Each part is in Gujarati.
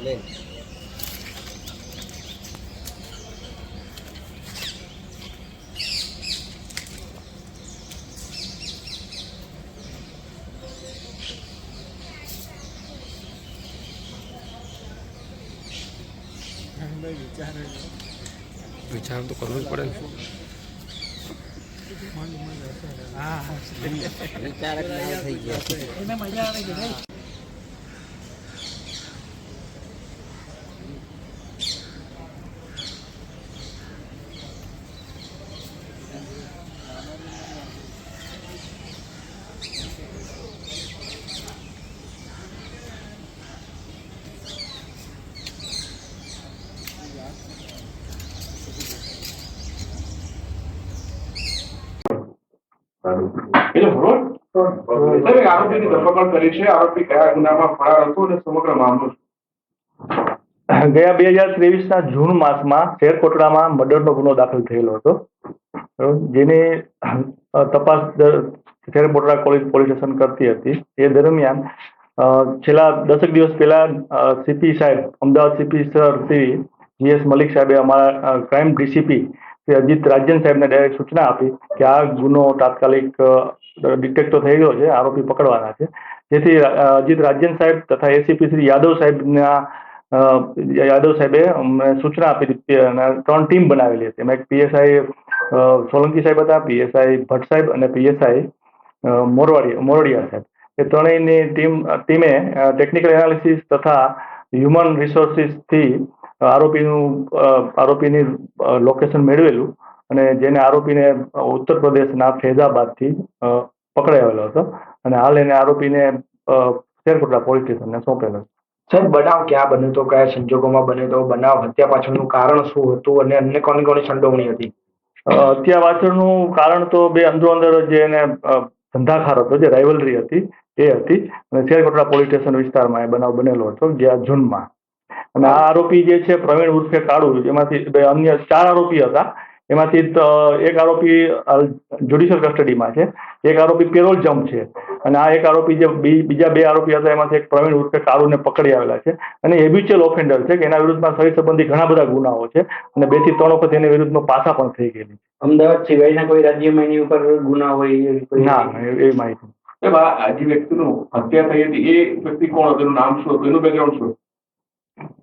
લે વિચાર તો કરવો જ પડે ને વિચારક ના થઈ ગયા. એટલે બરોબર સાહેબ આરોપીની ધરપકડ કરી છે. આરોપી કયા ગુનામાં ફરાર હતો અને સમગ્ર મામલો ગયા બે હજાર ત્રેવીસના જૂન માસમાં શેરકોટડામાં મર્ડરનો ગુનો દાખલ થયેલો હતો. જેની તપાસ દર- શેરકોટડા કોલેજ પોલીસ સ્ટેશન કરતી હતી. એ દરમિયાન છેલ્લા દસેક દિવસ પહેલા સીપી સાહેબ Ahmedabad CP sir Shri GS Malik સાહેબે અમારા ક્રાઇમ ડીસીપી શ્રી અજીત રાજન સાહેબને ડાયરેક્ટ સૂચના આપી કે આ ગુનો તાત્કાલિક ડિટેક્ટ તો થઈ ગયો છે, આરોપી પકડવાના છે. જેથી અજીત રાજન સાહેબ તથા એસીપી શ્રી યાદવ સાહેબના યાદવ સાહેબે અમને સૂચના આપી હતી ત્રણ ટીમ બનાવેલી હતી. એમાં એક પીએસઆઈ સોલંકી સાહેબ હતા પીએસઆઈ ભટ્ટ સાહેબ અને પીએસઆઈ મોરવાડી, મોરડિયા સાહેબ. એ ત્રણેયની ટીમ ટીમે ટેકનિકલ એનાલિસિસ તથા હ્યુમન રિસોર્સિસથી આરોપીનું આરોપીની લોકેશન મેળવેલું અને જેને આરોપીને ઉત્તર પ્રદેશના ફૈઝાબાદથી પકડાયેલો હતો અને હાલ એને આરોપીને અ, શેરકોટલા પોલીસ સ્ટેશનને સોંપેલો સર બનાવ ક્યાં બન્યો તો કયા સંજોગોમાં બન્યો તો બનાવ હત્યા પાછળનું કારણ શું હતું? અને અન્ય કોની કોની સંડોવણી હતી? હત્યા પાછળનું કારણ તો બે અંદરો અંદર જે એને ધંધાખાર હતો જે રાઇવલરી હતી એ હતી. અને શેરકોટડા પોલીસ સ્ટેશન વિસ્તારમાં એ બનાવ બનેલો હતો ગયા જૂનમાં. અને આ આરોપી જે છે પ્રવીણ ઉર્ફે કાળુ એમાંથી બે અન્ય ચાર આરોપી હતા. એમાંથી એક આરોપી જ્યુડિશિયલ કસ્ટડીમાં છે. એક આરોપી પેરોલ જમ્પ છે. અને આ એક આરોપી જે બી- બીજા બે આરોપી હતા એમાંથી એક પ્રવીણ ઉર્ફે કાળુને પકડી આવેલા છે. અને હેબ્યુચ્યુઅલ ઓફેન્ડર છે કે એના વિરુદ્ધમાં સહી સંબંધી ઘણા બધા ગુનાઓ છે. અને બેથી ત્રણ વખત એની વિરુદ્ધમાં પાછા પણ થઈ ગયેલી છે. અમદાવાદ સિવાયના કોઈ રાજ્યમાં એની ઉપર ગુના હોય ના ના, એ- માહિતી આ જે વ્યક્તિનું હત્યા થઈ હતી એ વ્યક્તિ કોણ હતું? એનું નામ શું હતું? એનું બેકગ્રાઉન્ડ શું?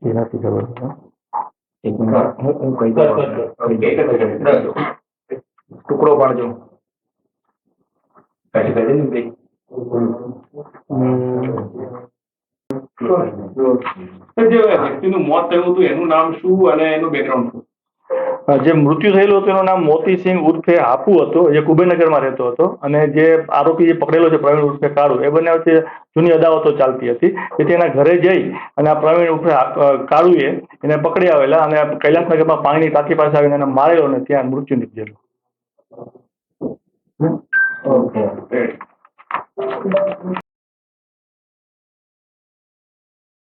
એ નથી ખબર હો. કહી. ટુકડો પાડજો. જે વ્યક્તિનું મોત થયું હતું એનું નામ શું અને એનું બેકગ્રાઉન્ડ શું? જે મૃત્યુ થયેલું હતું, એનું નામ મોતીસિંહ ઉર્ફે હાપુ હતો. જે કુબેનગરમાં રહેતો હતો. અને જે આરોપી જે પકડેલો છે, પ્રવીણ ઉર્ફે કાળુ, એ બંને વચ્ચે જૂની અદાવતો ચાલતી હતી. તેથી એના ઘરે જઈ અને આ પ્રવીણ ઉર્ફે કાળુએ એને પકડી આવેલા અને કૈલાસનગરમાં પાણીની ટાંકી પાસે આવીને એને મારેલો અને ત્યાં મૃત્યુ નીપજેલું.